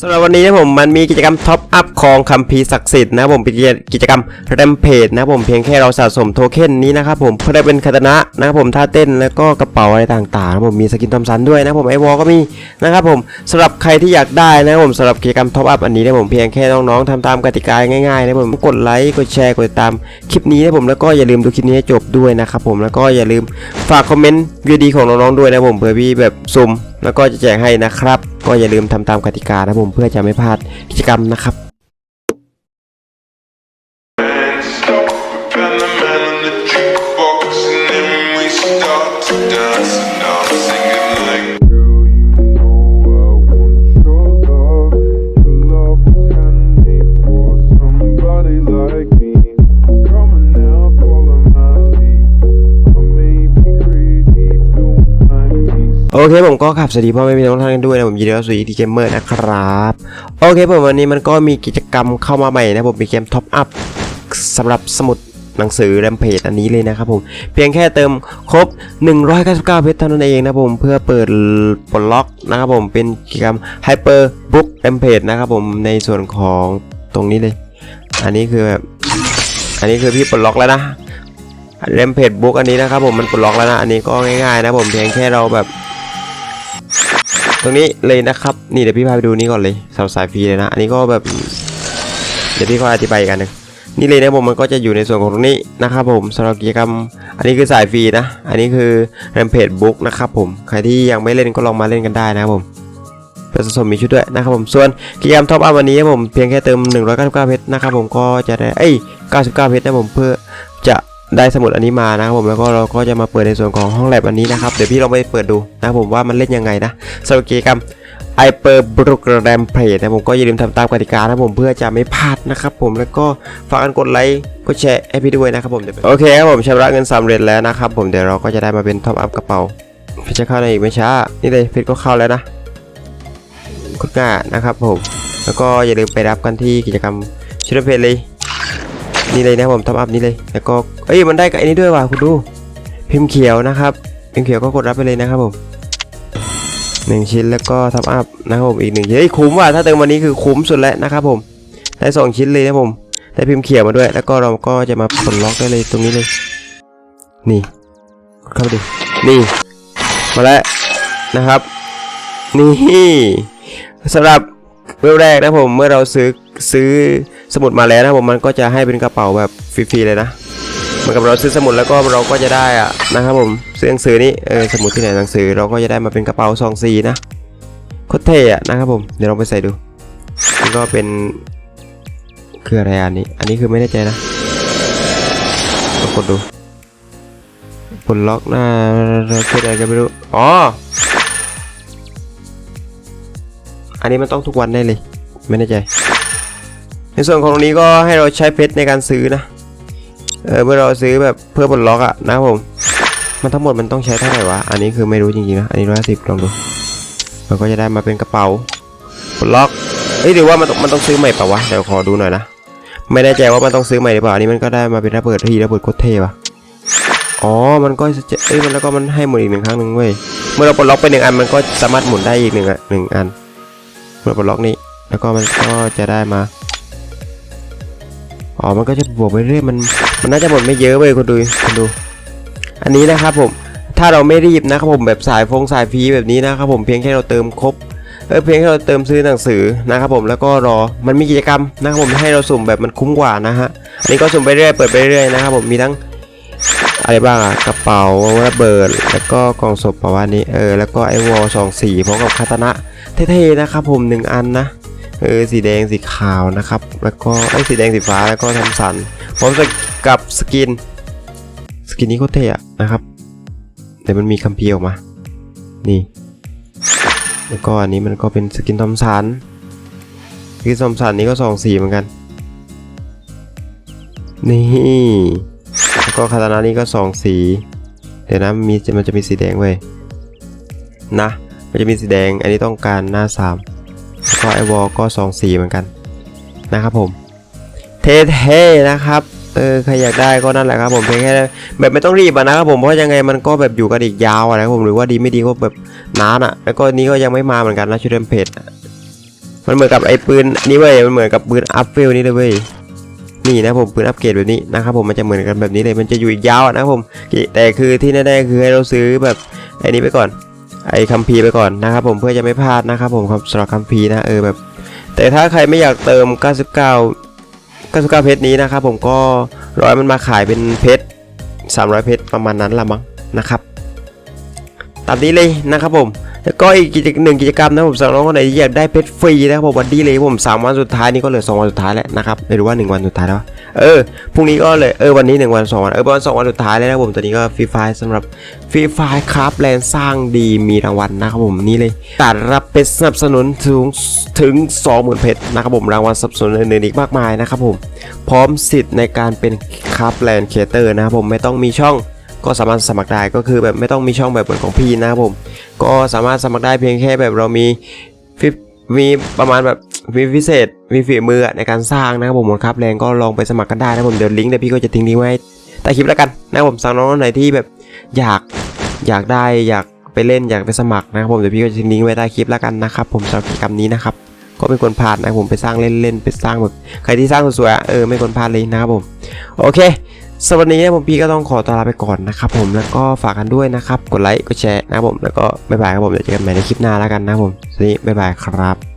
สำหรับวันนี้นะผมมันมีกิจกรรมท็อปอัพของคัมภีร์ศักดิ์สิทธิ์นะผมเป็นกิจกรรมแรมเพจนะผมเพียงแค่เราสะสมโทเค็นนี้นะครับผมเพื่อได้เป็นคาตนะนะครับผมท่าเต้นแล้วก็กระเป๋าอะไรต่างๆนะผมมีสกินทอมสันด้วยนะผมไอวอลก็มีนะครับผมสำหรับใครที่อยากได้นะผมสำหรับกิจกรรมท็อปอัพอันนี้นะผมเพียงแค่น้องๆทำตามกติกาง่ายๆนะผมกดไลค์กดแชร์กดตามคลิปนี้นะผมแล้วก็อย่าลืมดูคลิปนี้ให้จบด้วยนะครับผมแล้วก็อย่าลืมฝากคอมเมนต์วีดีของน้องๆด้วยนะผมเผื่อพี่แบบซุ่มแล้วก็จะแจกให้นะครับ ก็อย่าลืมทำตามกติกานะผมเพื่อจะไม่พลาดกิจกรรมนะครับด โอเคผมก็ขับสวัสดีพ่อแม่พี่น้องทุกท่านกันด้วยนะผมยินดีต้อนรับสู่ดีเกมเมอร์นะครับโอเคผมวันนี้มันก็มีกิจกรรมเข้ามาใหม่นะผมเป็นเกมท็อปอัพสำหรับสมุดหนังสือแรมเพจอันนี้เลยนะครับผมเพียงแค่เติมครบ 199 เพชรเท่านั้นเองนะผมเพื่อเปิดปลดล็อกนะครับผมเป็นกิจกรรม Hyper Book Rampage นะครับผมในส่วนของตรงนี้เลย อันนี้คือแบบอันนี้คือพี่ปลดล็อกแล้วนะเรมเพจบุ๊กอันนี้นะครับผมมันปลดล็อกแล้วนะอันนี้ก็ง่ายๆนะผมเพียงแค่เราแบบ ตรงนี้เลยนะครับ นี่เดี๋ยวพี่พาไปดูนี่ก่อนเลยสาวสายฟรีเลยนะ อันนี้ก็แบบ เดี๋ยวพี่ก็อธิบายกันหนึ่งนี่เลยนะผมมันก็จะอยู่ในส่วนของตรงนี้นะครับผมสำหรับกิจกรรม อันนี้คือสายฟรีนะ อันนี้คือแรมเพจบุ๊กนะครับผม ใครที่ยังไม่เล่นก็ลองมาเล่นกันได้นะครับผมเป็นสะสมมีชุดด้วยนะครับผมส่วนกิจกรรมท็อปอัพวันนี้ผมเพียงแค่เติม 199 เพชรนะครับผมก็จะได้เอ้ย 99 เพชรนะผมเพื่อจะ ได้สมุดอันนี้มานะครับผมแล้วก็เราก็จะมาเปิดในส่วนของห้องแลบอันนี้นะครับเดี๋ยวพี่ลองไปเปิดดูนะผมว่ามันเล่นยังไงนะสำหรับกิจกรรมไอเปอร์บรูกแรมเพจนะผมก็อย่าลืมทำตามกติกานะผมเพื่อจะไม่พลาดนะครับผมแล้วก็ฝากกันกดไลค์กดแชร์ให้พี่ด้วยนะครับผมโอเคครับผมชำระเงินสำเร็จแล้วนะครับผมเดี๋ยวเราก็จะได้มาเป็นท็อปอัพกระเป๋าเพชรจะเข้าในอีกไม่ช้านี่เลยเพชรก็เข้าแล้วนะกดง่ายนะครับผมแล้วก็อย่าลืมไปรับกันที่กิจกรรมชุดเพลย นี่เลยนะผมท็อปอัพนี่เลย แล้วก็เอ้ยมันได้กับไอ้นี้ด้วยว่ะคุณดู พิมพ์เขียวนะครับ พิมพ์เขียวก็กดรับไปเลยนะครับผมหนึ่งชิ้นแล้วก็ทับอัพนะครับผมอีกหนึ่งชิ้นเฮ้ยคุ้มว่ะถ้าเติมวันนี้คือคุ้มสุดแล้วนะครับผมได้สองชิ้นเลยนะผมได้พิมพ์เขียวมาด้วย แล้วก็เราก็จะมาปลดล็อกได้เลยตรงนี้เลย นี่เข้าไปดินี่มาแล้วนะครับ นี่สำหรับเวลแรกนะผมเมื่อเราซื้อซื้อ สมุดมาแล้วนะผมมันก็จะให้เป็นกระเป๋าแบบฟรีๆเลยนะเหมือนกับเราซื้อสมุดแล้วก็เราก็จะได้อะนะครับผมซื้อหนังสือนี้เออสมุดที่ไหนหนังสือเราก็จะได้มาเป็นกระเป๋าซองซีนะโคตรเท่อะนะครับผมเดี๋ยวลองไปใส่ดูนี่ก็เป็นคืออะไรอันนี้ อันนี้คือไม่แน่ใจนะกดดูปลดล็อกหน้าคืออะไรก็ไม่รู้อ๋ออันนี้มันต้องทุกวันได้เลย ไม่แน่ใจ ในส่วนของตรงนี้ก็ให้เราใช้เพชรในการซื้อนะ เออเมื่อเราซื้อแบบเพื่อปลดล็อกอะนะผม มันทั้งหมดมันต้องใช้เท่าไหร่วะ อันนี้คือไม่รู้จริงๆนะ อันนี้ร้อยสิบลองดู มันก็จะได้มาเป็นกระเป๋าปลดล็อกเอ้ยหรือว่ามันต้องมันต้องซื้อใหม่เปล่าวะ เดี๋ยวขอดูหน่อยนะ ไม่แน่ใจว่ามันต้องซื้อใหม่หรือเปล่า อันนี้มันก็ได้มาเป็นระเบิดทีระเบิดโคตรเท่ปะอ๋อ มันก็จะเอ้ย มันแล้วก็มันให้หมุนอีกหนึ่งครั้งหนึ่งเว้ย เมื่อเราปลดล็อกไปหนึ่งอันมันก็สามารถหมุนได้อีกหนึ่งอะหนึ่งอัน เมื่อปลดล็อกนี้ แล้วก็มันก็จะได้มา อ๋อ มันก็จะบวกไปเรื่อยมันมันน่าจะหมดไม่เยอะเว้ยคุณดูคุณดู อันนี้นะครับผมถ้าเราไม่รีบนะครับผมแบบสายฟงสายฟีแบบนี้นะครับผมเพียงแค่เราเติมครบเออเพียงแค่เราเติมซื้อหนังสือนะครับผมแล้วก็รอมันมีกิจกรรมนะครับผมให้เราสุ่มแบบมันคุ้มกว่านะฮะอันนี้ก็สุ่มไปเรื่อยเปิดไปเรื่อยนะครับผมมีทั้งอะไรบ้างอะกระเป๋าระเบิดแล้วก็กล่องศพประมาณนี้เออแล้วก็ไอวอลสองสีพร้อมกับคาตานะเท่ๆนะครับผมหนึ่งอันนะ เออสีแดงสีขาวนะครับ แล้วก็ไอ้สีแดงสีฟ้าแล้วก็ทำสันพร้อมกับสกิน สกินนี้ก็เท่อะนะครับแต่มันมีคัมภีร์ออกมา นี่ แล้วก็อันนี้มันก็เป็นสกินทอมสันสกินทอมสันนี้ก็สองสีเหมือนกัน นี่ แล้วก็คาตานานี่ก็สองสี เดี๋ยวนะมันมีมันจะมีสีแดงเว้ย นะ มันจะมีสีแดง อันนี้ต้องการหน้าสาม แล้วก็ไอวอลก็สองสีเหมือนกันนะครับผม เท่ๆนะครับเออใครอยากได้ก็นั่นแหละครับผมเพียงแค่แบบไม่ต้องรีบนะครับผมเพราะยังไงมันก็แบบอยู่กันอีกยาวอะนะครับผมหรือว่าดีไม่ดีก็แบบนานอะแล้วก็นี้ก็ยังไม่มาเหมือนกันนะชุดเรมเพจมันเหมือนกับไอ้ปืนนี่เว้ยมันเหมือนกับปืนอัพเฟลนี่เลยเว้ยนี่นะผมปืนอัพเกรดแบบนี้นะครับผมมันจะเหมือนกันแบบนี้เลยมันจะอยู่อีกยาวนะครับผมแต่คือที่แน่ๆคือให้เราซื้อแบบไอ้นี้ไปก่อน ไอ้คัมภีร์ไปก่อนนะครับผมเพื่อจะไม่พลาดนะครับผมครับสำหรับคัมภีร์นะเออแบบ แต่ถ้าใครไม่อยากเติม 99 99เพชรนี้นะครับผมก็ร้อยมันมาขายเป็นเพชร300 เพชรประมาณนั้นละมั้งนะครับตามนี้เลยนะครับผมแล้วก็อีกกิจหนึ่งกิจกรรมนะผมสำหรับน้องคนไหนที่อยากได้เพชรฟรีนะครับผมวันนี้เลยผมสามวันสุดท้ายนี่ก็เหลือสองวันสุดท้ายแล้วนะครับหรือว่าหนึ่งวันสุดท้ายแล้ว เออพรุ่งนี้ก็เลยเออวันนี้หนึ่งวันสองวัน เออประมาณสองวันสุดท้ายแล้วนะผมตัวนี้ก็ฟรีไฟสำหรับฟรีไฟครับแลนสร้างดีมีรางวัลนะครับผมนี่เลยการรับเพชรสนับสนุนถึงถึง20,000เพชรนะครับผมรางวัลสนับสนุนอื่นๆอีกมากมายนะครับผมพร้อมสิทธิ์ในการเป็นครับแลนเคเตอร์นะครับผมไม่ต้องมีช่องก็สามารถสมัครได้ก็คือแบบไม่ต้องมีช่องแบบเหมือนของพี่นะครับผม ก็สามารถสมัครได้เพียงแค่แบบเรามี มีประมาณแบบมีพิเศษมีฝีมือในการสร้างนะครับผมครับแรงก็ลองไปสมัครกันได้นะผมเดี๋ยวลิงก์เดี๋ยวพี่ก็จะทิ้งลิงก์ไว้ใต้คลิปแล้วกันนะครับผมสั่งน้องไหนที่แบบอยากอยากได้อยากไปเล่นอยากไปสมัครนะครับผมเดี๋ยวพี่ก็จะทิ้งลิงก์ไว้ใต้คลิปแล้วกันนะครับผมสำหรับกิจกรรมนี้นะครับก็ไม่ควรพลาดนะผมไปสร้างเล่นๆไปสร้างแบบใครที่สร้างสวยๆเออไม่ควรพลาดเลยนะครับผมโอเค สวัสดีผมพี่ก็ต้องขอตวลาไปก่อนนะครับผมแล้วก็ฝากกันด้วยนะครับ กดไลค์กดแชร์นะครับผมแล้วก็บ๊ายบายครับผมเดี๋ยวเจอกันใหม่ในคลิปหน้าแล้วกันนะครับผมสวัสดีบ๊ายบายครับ